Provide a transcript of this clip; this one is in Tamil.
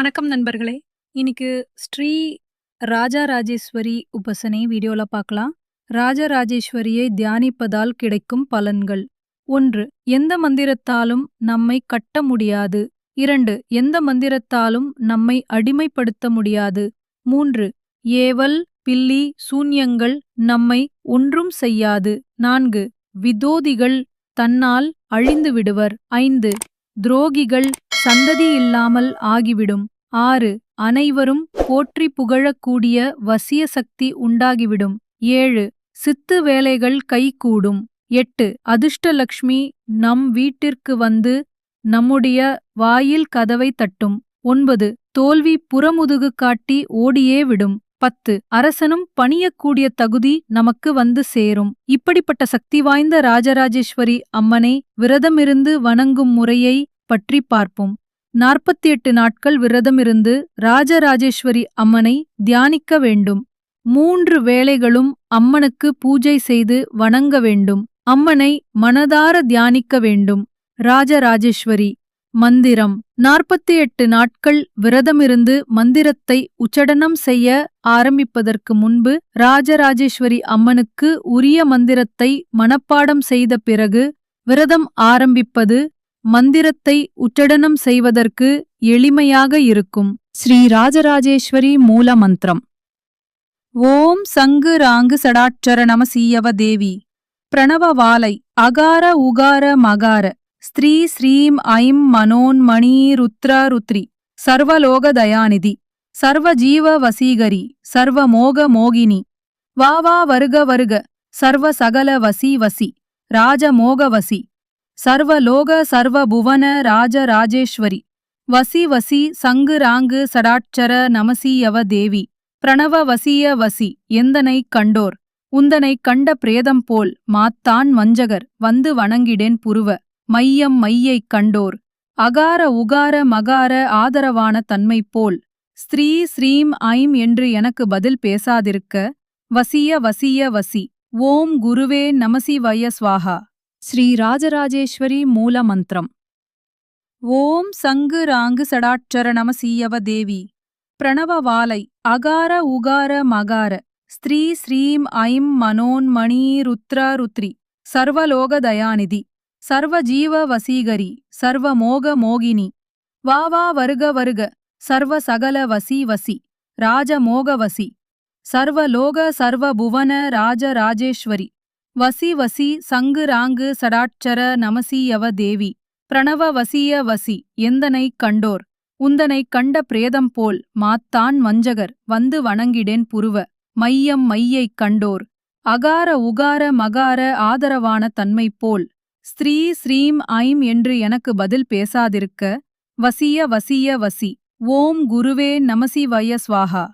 வணக்கம் நண்பர்களே. இன்னைக்கு ஸ்ரீ ராஜாராஜேஸ்வரி உபசனை வீடியோல பார்க்கலாம் ராஜராஜேஸ்வரியை தியானிப்பதால் கிடைக்கும் பலன்கள். ஒன்று எந்த மந்திரத்தாலும் நம்மை கட்ட முடியாது. இரண்டு எந்த மந்திரத்தாலும் நம்மை அடிமைப்படுத்த முடியாது. மூன்று ஏவல் பில்லி சூன்யங்கள் நம்மை ஒன்றும் செய்யாது. நான்கு விதோதிகள் தன்னால் அழிந்து விடுவர். ஐந்து துரோகிகள் சந்ததி இல்லாமல் ஆகிவிடும். ஆறு அனைவரும் போற்றி புகழக்கூடிய வசிய சக்தி உண்டாகிவிடும். ஏழு சித்து வேலைகள் கைகூடும். எட்டு அதிர்ஷ்டலக்ஷ்மி நம் வீட்டிற்கு வந்து நம்முடைய வாயில் கதவை தட்டும். ஒன்பது தோல்வி புறமுதுகு காட்டி ஓடியே விடும். பத்து அரசனும் பணியக்கூடிய தகுதி நமக்கு வந்து சேரும். இப்படிப்பட்ட சக்தி வாய்ந்த ராஜராஜேஸ்வரி அம்மனை விரதமிருந்து வணங்கும் முறையை பற்றி பார்ப்போம். நாற்பத்தி எட்டு நாட்கள் விரதமிருந்து ராஜராஜேஸ்வரி அம்மனை தியானிக்க வேண்டும். மூன்று வேளைகளும் அம்மனுக்கு பூஜை செய்து வணங்க வேண்டும். அம்மனை மனதார தியானிக்க வேண்டும். ராஜராஜேஸ்வரி. மந்திரம். நாற்பத்தி எட்டு நாட்கள் விரதமிருந்து மந்திரத்தை உச்சடனம் செய்ய ஆரம்பிப்பதற்கு முன்பு ராஜராஜேஸ்வரி அம்மனுக்கு உரிய மந்திரத்தை மனப்பாடம் செய்த பிறகு விரதம் ஆரம்பிப்பது மந்திரத்தை உச்சடனம் செய்வதற்கு எளிமையாக இருக்கும் ஸ்ரீ ராஜராஜேஸ்வரி மூல மந்திரம் ஓம் சங்கு ராங்கு சடாட்சர நமசீயவ தேவி. பிரணவவாலை அகார உகார மகார. ஸ்திரீ ஸ்ரீம் ஐம் மனோன்மணி ருத்ரா ருத்ரி. சர்வலோக தயாநிதி. சர்வ ஜீவ வசீகரி. சர்வ மோக மோகினி. வா வா வருக வருக. சர்வ சகல வசி வசி. ராஜ மோக வசி. சர்வலோக சர்வ புவன ராஜ ராஜேஸ்வரி வசி வசி சங்கு ராங்கு சடாட்சர நமசீயவ தேவி. பிரணவ வசிய வசி எந்தனை கண்டோர்? உந்தனை கண்ட பிரேதம் போல் மாத்தான் வஞ்சகர் வந்து வணங்கிடேன் புருவ. மையம் மையைக் கண்டோர். அகார உகார மகார ஆதரவான தன்மை போல். ஸ்ரீ ஸ்ரீம் ஐம் என்று எனக்கு பதில் பேசாதிருக்க. வசிய வசிய வசி. ஓம் குருவே நமசிவய ஸ்வாஹா. ஸ்ரீ ராஜராஜேஸ்வரி மூல மந்திரம் ஓம் சங்கு ராங்கு சடாட்சர நமசீயவ தேவி பிரணவவாலை அகார உகார மகார. ஸ்திரீ ஸ்ரீம் ஐம் மனோன்மணி ருத்ரா ருத்ரி சர்வலோக தயாநிதி சர்வ ஜீவ வசீகரி சர்வ மோக மோகினி வா வசி வசி சங்கு ராங்கு சடாட்சர நமசீயவ தேவி. பிரணவ வசிய வசி எந்தனைக் கண்டோர்? உந்தனைக் கண்ட பிரேதம் போல் மாத்தான் வஞ்சகர் வந்து வணங்கிடேன் புருவ. மையம் மையைக் கண்டோர். அகார உகார மகார ஆதரவான தன்மை போல். ஸ்ரீ ஸ்ரீம் ஐம் என்று எனக்கு பதில் பேசாதிருக்க. வசிய வசிய வசி. ஓம் குருவே நமசிவய ஸ்வாஹா.